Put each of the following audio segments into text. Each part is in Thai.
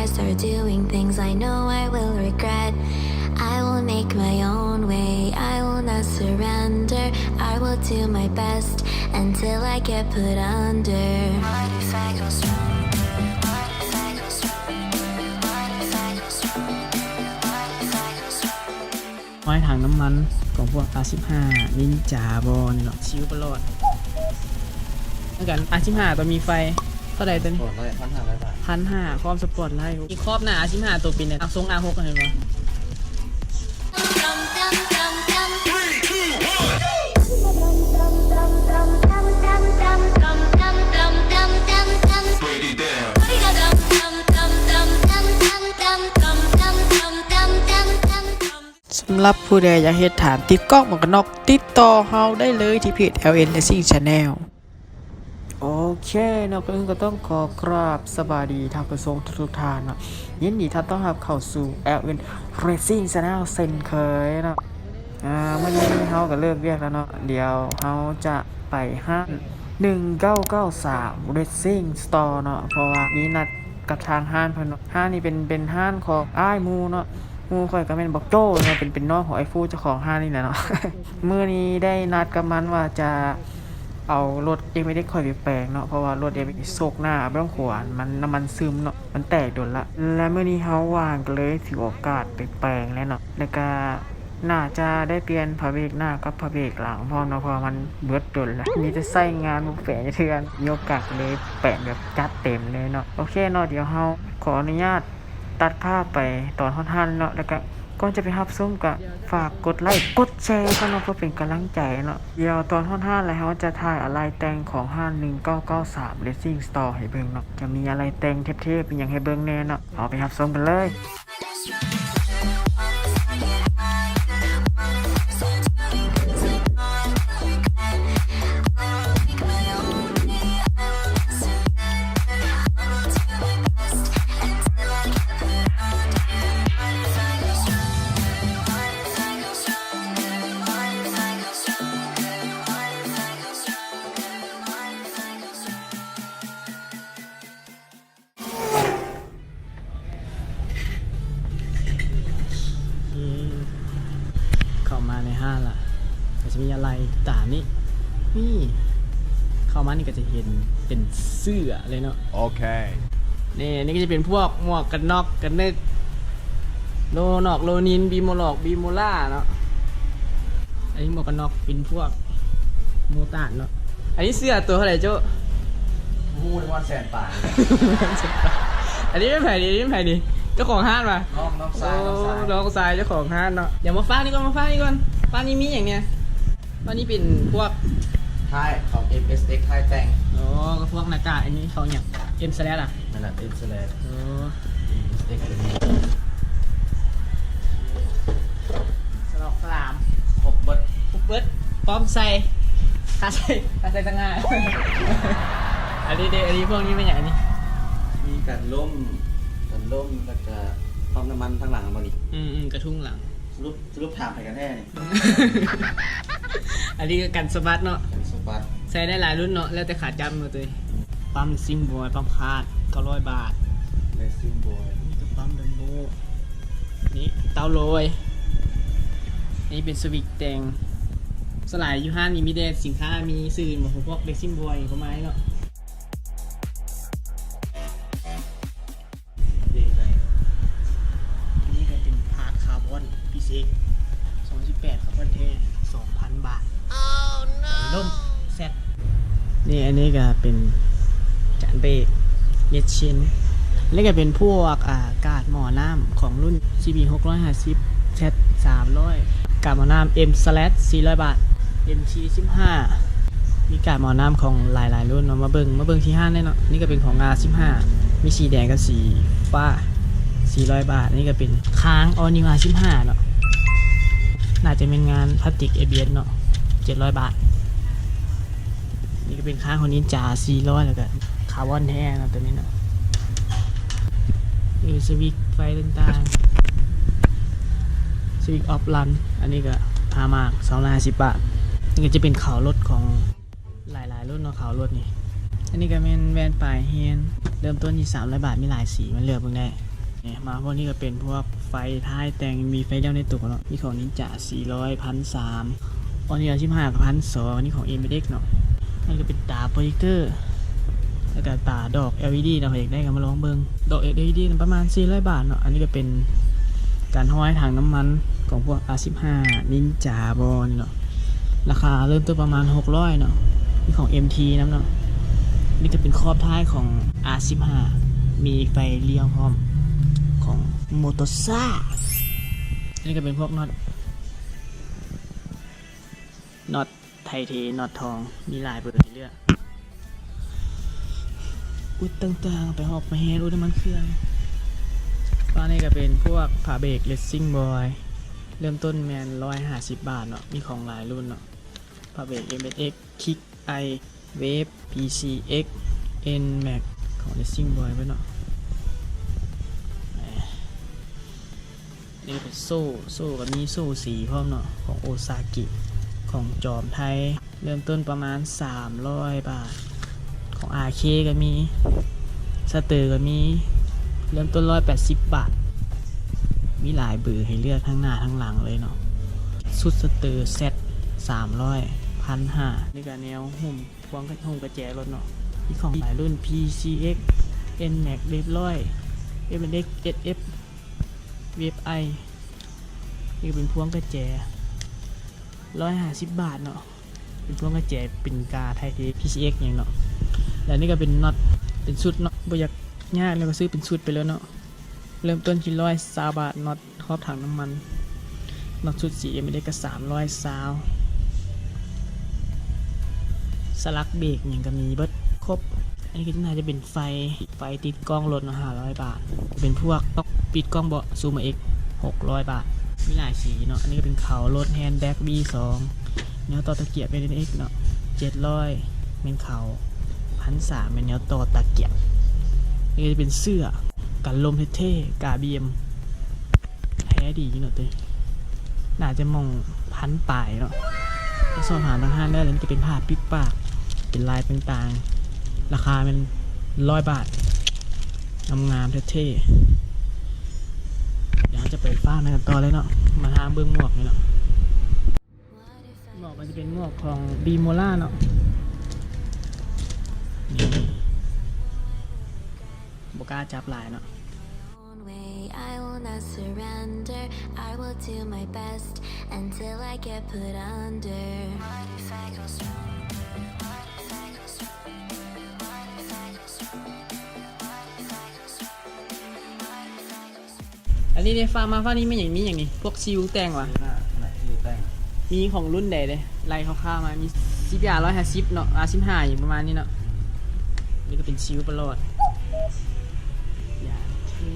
I start doing things I know I will regret. I will make my own way, I will not surrender. I will do my best until I get put under. What if I go strong? What if I go strong? What if I go strong? What if I go strong? ไม้ถังน้ำมันของพวก R15 นินจาบอลเนาะชิวประหลอดเหมือนกัน R15 ตัวมีไฟ ท่าไหร่ตัวนี้โหดเลยพันห้าร้อยบาทพันห้าครอบสปอร์ตไลท์อีกครอบหน้า R15 ตัวปีเนี่ยทรง R6 เห็นไหม Dum dum dum dum. Break it down. สำหรับผู้ใดอยากเฮ็ดฐานติดกล้องหมวกกันน็อกติดต่อเฮาได้เลยที่เพจ LN Racing Channel โอเคนะก็อื่นก็ต้องขอกราบสบายดีทางกระทรวงทุกทานนะยินดีท่านต้อนรับเข้าสู่ LN Racing Channel เช่นเคยนะอ่าวันนี้เฮาก็เลิกเรียกแล้วเนาะเดี๋ยวเฮาจะไปห้าง1993 Racing Store เนาะเพราะว่ามีนัดกับทางห้านเพิ่นเนาะห้านนี่เป็นเป็นห้านของอ้ายมูเนาะมูข่อยก็เป็นบอกโจ้เนาะเป็นเป็นน้องของไอ้ฟูเจ้าของห้างนี่แหละเนาะเมื้อนี้ได้นัดกับมันว่าจะ เอารถเอ็มไม่ได้ข่อยไปแปลงเนาะเพราะว่ารถเอ็มโซกหน้าไม่ต้องขวานมันน้ำมันซึมเนาะมันแตกโดนละ และเมื้อนี้เฮาวางก็เลยถือโอกาสไปแปลงแล้วเนาะแล้วก็น่าจะได้เปลี่ยนพระเบรกหน้ากับพระเบรกหลังพราะเนาะเพราะมันเบิดโดนละมีจะใส่งานบุกแฝงเทือนมีโอกาสเลยแปลงแบบจัดเต็มเลยเนาะโอเคเนาะเดี๋ยวเฮาขออนุญาตตัดภาพไปตอนท่อนๆเนาะแล้วก็ ก่อนจะไปรับส้มก็ฝากกดไลค์กดแชร์กันเนาะเพื่อเป็นกำลังใจเนาะเดี๋ยวตอนท่อนห้าแล้วเขาจะถ่ายอะไรแต่งของห้างเก้าเก้าสามเลสซิ่งสตอร์ให้เบิ่งเนาะจะมีอะไรแต่งเทพๆเป็นอย่างให้เบิ่งแน่เนาะเอาไปรับส้มกันเลย ต่างนี่นี่ เข้ามานี่ก็จะเห็นเป็นเสื้อเลยเนาะ Okay. นี่นี่ก็จะเป็นพวกหมวกกันน็อกกันนึกโลนอกโลนินบีโมลอกบีโมล่าเนาะอันนี้หมวกกันน็อกเป็นพวกโมตานเนาะอันนี้เสื้อตัวเท่าไหร่โจ้พูดว่าแสนป่าอันนี้ไม่แผ่ดีอันนี้ไม่แผ่ดีเจ้าของห้างมาน้องน้องโอ้ซ้ายน้องซ้ายน้องทรายเจ้าของห้างเนาะเดี๋ยวมาฟ้านี่ก่อนมาฟ้านี่ก่อนฟ้านี่มีอย่างเนี้ย ฟ้านี่เป็นพวกท้ายของ FSX ท้ายแต่งอ๋อก็พวกหน้ากากอันนี้เขาเนี่ยเอ็มสแลดอะนั่นแหละ M สแลนโอ้ FSX เป็นสลอกสลามครบเบิดปุ๊บเบิดพร้อมใส่ตาใส่ตาใส่ตั้งง่ายอันนี้เดอันนี้พวกนี้เป็นอย่างอันนี้มีกันล่มกันล่มแล้วก็ปั๊มน้ำมันทางหลังบริอืมอืมกระทุ่งหลัง สรุปสรุปถามไปกันแน่นี่ อันนี้ก็กันสะบัดเนาะกันสปัดใช้ได้หลายรุ่นเนาะ แล้วแต่ขาจำมาตัวปั๊มซิมบอยปั๊มคาดเก้าร้อยบาทเลสซิ่งบอยนี่ก็ปั๊มดัมโบนี่เตาโรยนี่เป็นสวิกแดงสลายยูห้านนี่มีแต่สินค้ามีสื่อหมดพวกเด็กซิมบอยประมาณนี้เนาะเด็กเลยอันนี้ก็เป็นพาร์ทคาร์บอนพีซี218คาร์บอนเท นี่อันนี้ก็เป็นจานเบรกเย็ดชินแล้วก็เป็นพวกอ่ากาดหมอน้ำของรุ่น CB 650 Z 300 กาดหมอน้ำ M slash 400 บาท MT 15มีกาดหมอน้ำของหลายๆรุ่นเนาะมาเบิงมาเบิงที่ห้างแน่เนาะนี่ก็เป็นของ R 15มีสีแดงกับสีฟ้า 400 บาท นี่ก็เป็นค้างออนิว R 15เนาะน่าจะเป็นงานพลาสติก ABS เนาะ700 บาท นี่ก็เป็นค้างของนินจา400แล้วก็คาร์บอนแท้นะตัวนี้เนาะนี่สวิกไฟต่างๆสวิกออฟลัน อันนี้ก็พามาก250บาท นี่ก็จะเป็นเขารถของหลายๆรุ่นเนาะเขารถนี่ อันนี้ก็เป็นแวนปลายเฮนเริ่มต้นที่300บาทมีหลายสีมันเลือกเบิ่งได้เนี่ยมาพวกนี้ก็เป็นพวกไฟท้ายแต่งมีไฟเลี้ยวในตัวเนาะมีของนินจา400พันสามอันนี้ชิมห้ากับพันสองอันนี้ของ m อ็กเนาะ นี่ก็เป็นตาโปรเจคเตอร์แล้วก็ตาดอก LED เนาะอยากได้ก็มาลองเบิงดอก LED นั้นประมาณ400บาทเนาะอันนี้ก็เป็นการห้อยถังน้ำมันของพวก R15 นินจาบอนี่เนาะราคาเริ่มต้นประมาณ 600เนาะนี่ของ MT น้ำเนาะนี่จะเป็นครอบท้ายของ R15 มีไฟเลี้ยวพร้อมของโมโตซ่านนี้ก็เป็นพวกน็อตน็อต ไทเทนอตทอง มีหลายเบอร์ให้เลือกอุดต่างๆ ไปหอกมาแฮนอุดน้ำมันเครื่องตอนนี้ก็เป็นพวกผาเบรกเลสซิ่งบอย เริ่มต้นแมน150บบาทเนาะ มีของหลายรุ่นเนาะผาเบรก m s x Kick i Wave PCX N Max ของ Racing Boy ไว้เนาะนี่เป็นโซ่ โซ่กับมีโซ่สีพร้อมเนาะของโอซากิ ของจอมไทย เริ่มต้นประมาณ 300 บาท ของ RK ก็มีสเตอร์ก็มี เริ่มต้น 180 บาท มีหลายเบอร์ให้เลือกทั้งหน้าทั้งหลังเลยเนาะสุดสเตอร์เซต300พันห้านี่ก็แนวหุ่มพวงกระหุ่มกระแจรถเนาะมีของหลายรุ่น PCX NMAX เรียบร้อย MX SF Wave I นี่เป็นพวงกระแจ 150บบาทเนาะเป็นพวงกระแจเป็นกาไทยที PCX อย่างเนาะแล้วนี่ก็เป็นน็อตเป็นชุดเนาะบ่อยากยากแล้วก็ซื้อเป็นชุดไปแล้วเนาะเริ่มต้นที่ร้อยซาบาทน็อตครอบถังน้ำมันน็อตชุดสีไม่ได้ก็สามร้อยซาวสลักเบรกอย่างก็มีเบิดครบ อันนี้ก็น่าจะเป็นไฟไฟติดกล้องรถนาะห้าร้อยบาท เป็นพวกต้องปิดกล้องเบาะซูมเอ็กหกร้อยบาท มีหลายสีเนาะ อันนี้ก็เป็นเขารถแฮนด์แบ็กบีสองแนวต่อตะเกียบเป็นเอ็กเนาะเจ็ดร้อยเป็นเขาพันสามเป็นแนวต่อตะเกียบนี่จะเป็นเสื้อกันลมเท่ๆกาเบียมแท้ดีเนาะตัวน่าจะมองพันปลายเนาะถ้าสอบหาทางห้างได้แล้วจะเป็นผ้าปิดปาก เป็นลายต่างๆ ราคาเป็นร้อยบาทงามๆเท่ๆ ดี๋ยวจะเปิดฟ้าในกันต่อเลยเนาะ มาทาเบื้องหมวกนี่เนาะหมวกมันจะเป็นหมวกของบีโมล่าเนาะนี่บกล้าจับลายเนาะ I will not surrender. I will do my best until I get put under. What if I go strong? นี้ในฟ้ามาฟ้านี้ไม่อย่างนี้อย่างนี้ พวกซิลแตงว่ะ หน้าขนาที่แต่งมีของรุ่นใดเลยไล่คร่าวๆมา มีซิบยาร้อยห้าสิบเนาะอาสิบห้าอยู่ประมาณนี้เนาะ นี่ก็เป็นชิวประหลอด อย่างที่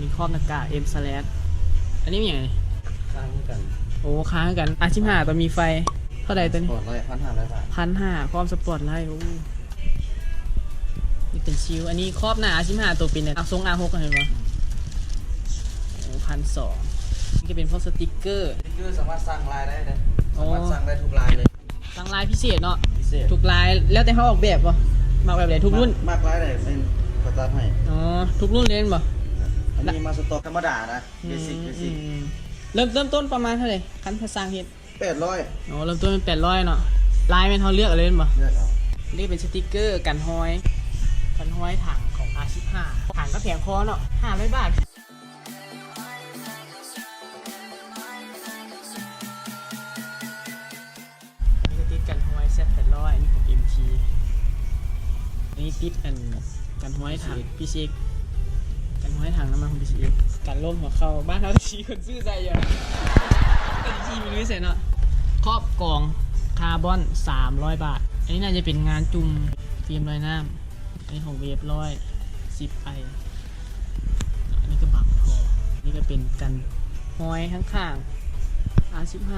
มีครอบหน้ากากเอ็มสแลดอันนี้มีอย่างไรสร้างกันโอ้ค้างกันอาสิบห้าตัวมีไฟ เท่าใดตัวนี้ปอดร้อยพันห้าร้อยบาทพันห้าพร้อมสปอร์ตไลท์โอ้นี่เป็นชิว อันนี้ครอบหน้าอาสิบห้าตัวป็นเนี่ยเอาทรงอาหกเห็นไหม พันสองนี่ก็เป็นพวกสติกเกอร์นี่คือสามารถสร้างลายได้เลยโอ้สามารถสร้างได้ทุกลายเลยทางลายพิเศษเนาะ พิเศษทุกลายแล้วแต่เขาออกแบบป่ะมาแบบไหนทุกรุ่น มากลายได้เป็นกระตับให้อ๋อ ทุกรุ่นเลยป่ะอันนี้มาสต็อกธรรมดานะเบสิกเบสิกเริ่มเริ่มต้นประมาณเท่าไหร่คันภาษาเฮ็ดแปดร้อยอ๋อเริ่มต้นเป็นแปดร้อยเนาะลายเป็นเขาเลือกอะไรเป็นป่ะเลือกเอานี่เป็นสติกเกอร์กันห้อย กันห้อยถังของ R15 ถังก็แพงคอเนาะห้าร้อยบาท นนี้ติดกันกันห้อยถัง PCX กันห้อยถังน้ำมันของ PCX กันล่มหัวเข้าบ้านเราชีคนซื้อใจเยอะกันชีมีรู้เสร็จเนาะครอบกล่องคาร์บอน 300 บาท อันนี้น่าจะเป็นงานจุ่มฟิล์มลอยน้ำอันนี้ของเวฟร้อยสิบไออันนี้ก็บักพออันนี้ก็เป็นกันห้อยข้างๆ R15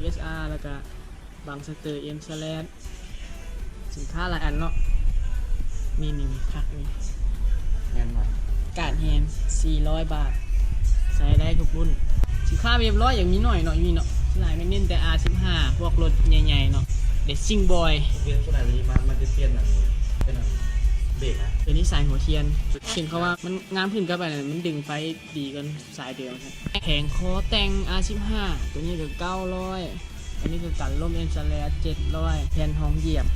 XSR แล้วก็บางสเตอร์ M s l a s สินค้าหลายอันเนาะ มีมีมีคักมีแน่นหน่อยการแฮน400 บาท ใช้ได้ทุกรุ่นสินค้าเรียบร้อยอย่างนี้หน่อยหน่อยมีเนาะหลายไม่เน้นแต่ R15 พวกรถใหญ่ๆเนาะเดซิ่งบอยเปลี่ยนตัวไหนดีมามันจะเปลี่ยนอันนี้เป็นอันนี้เบรกนะตัวนี้สายหัวเทียนเห็นเขาว่ามันงามขึ้นกับอะไรมันดึงไฟดีกันสายเดิมครับแผงคอแต่ง R15 ตัวนี้ก็900อันนี้คือกันล่มเอ็นสแลด700แผ่นทองเหยียบ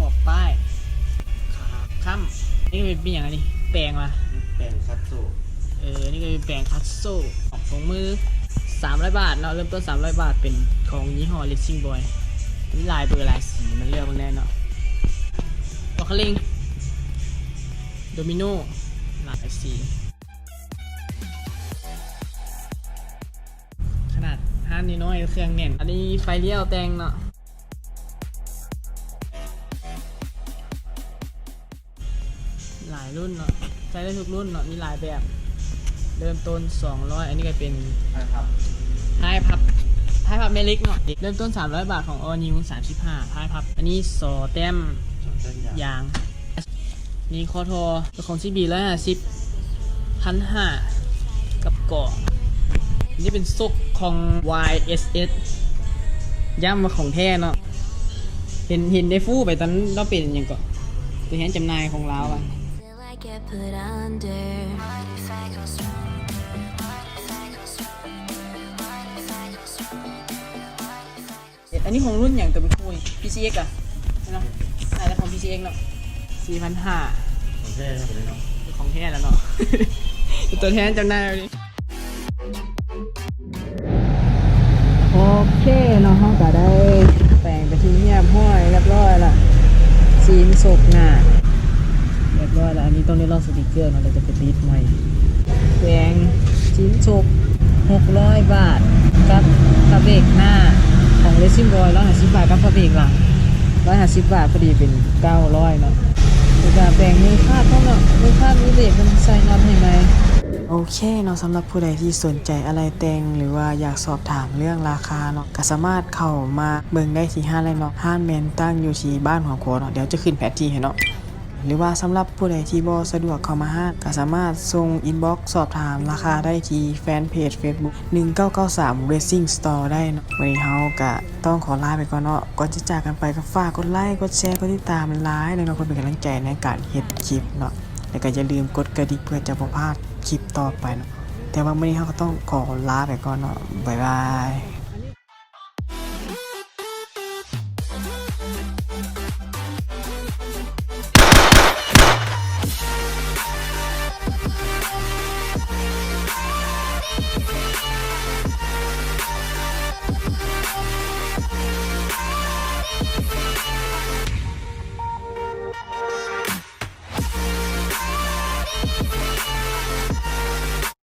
กระขอบป้ายขาค้ำนี่เป็นอย่างไรนี่แปลงมาแปลงคัตโซเออ นี่ก็เป็นแปลงคัตโซ่ของถุงมือ 300 บาทเนาะเริ่มต้น 300 บาทเป็นของยี่ห้อ Racing Boy นี่ลายเบอร์ลายสีมันเลือกมันแน่เนาะวอลคลิงโดมิโนหลายสีขนาดห้านน้อยๆเครื่องแน่น อันนี้ไฟเลี้ยวแต่งเนาะายรุ่นเนาะใช้ได้ทุกรุ่นเนาะมีหลายแบบ เริ่มต้น 200 อันนี้ก็เป็นใช่ครับพายพับพายพับเมลิกเนาะเริ่มต้น 300 บาทของออนิว35พายพับ อันนี้สอแต้มสองเส้นยางยาง นี่คอทอเป็นของซีบีร้อยห้าสิบพันห้ากับเกาะอันนี่เป็นซุกของ YSS ย่ำมาของแท้เนาะเห็นเห็นได้ฟู่ไปตอนนั้นเราเป็นอย่างเกาะตัวแทนจำหน่ายของเราอะ till I get put under. What if I go stronger? What if I go stronger? What if I go stronger? อันนี้ของรุ่นอย่างตัวเป็นคุย PCX อะเนาะใช่แล้วของ PCX เนาะ4,500ของแท้ครับเลยเนาะของแท้แล้วเนาะ ตัวแทนจำหน่ายดิโอเคเนาะเขาก็ได้แปลงไปที่เงียบห้อยเรียบร้อยละซีนศพหน้าเรีย บร้อยแล้ว อันนี้ต้องได้ลอกสติกเกอร์เนาะเราจะไปติดใหม่แปลงชิ้นศพ600 บาทกับพระเบกหน้าของเลซิ่งบอย150บาทกับพระเบกหลัง150บาทพอดีเป็น900เนาะเดี๋ยวจะแบ่งมือคาดเพราะเนาะมือคาดมือเบรกมันใส่น็อตให้ไหมโอเคเนาะสำหรับผู้ใดที่สนใจอะไรแต่งหรือว่าอยากสอบถามเรื่องราคาเนาะก็สามารถเข้ามาเบิ่งได้ที่ห้างเลยเนาะห้างแมนตั้งอยู่ที่บ้านหัวโคเนาะเดี๋ยวจะขึ้นแผนที่ให้เนาะ หรือว่าสำหรับผู้ใดที่บ่สะดวกเข้ามาห้างก็สามารถส่งอินบ็อกซ์สอบถามราคาได้ที่แฟนเพจ Facebook 1993 Racing Store ได้เนาะวันนี้เฮาก็ต้องขอลาไปก่อนเนาะก่อนจะจากกันไปก็ฝากกดไลค์กดแชร์กดติดตามไลค์เลยเนาะเพื่อเป็นกำลังใจในการเฮ็ดคลิปเนาะแล้วก็อย่าลืมกดกระดิ่งเพื่อจะบ่พลาดคลิปต่อไปเนาะแต่ว่ามื้อนี้เฮาก็ต้องขอลาไปก่อนเนาะบ๊ายบาย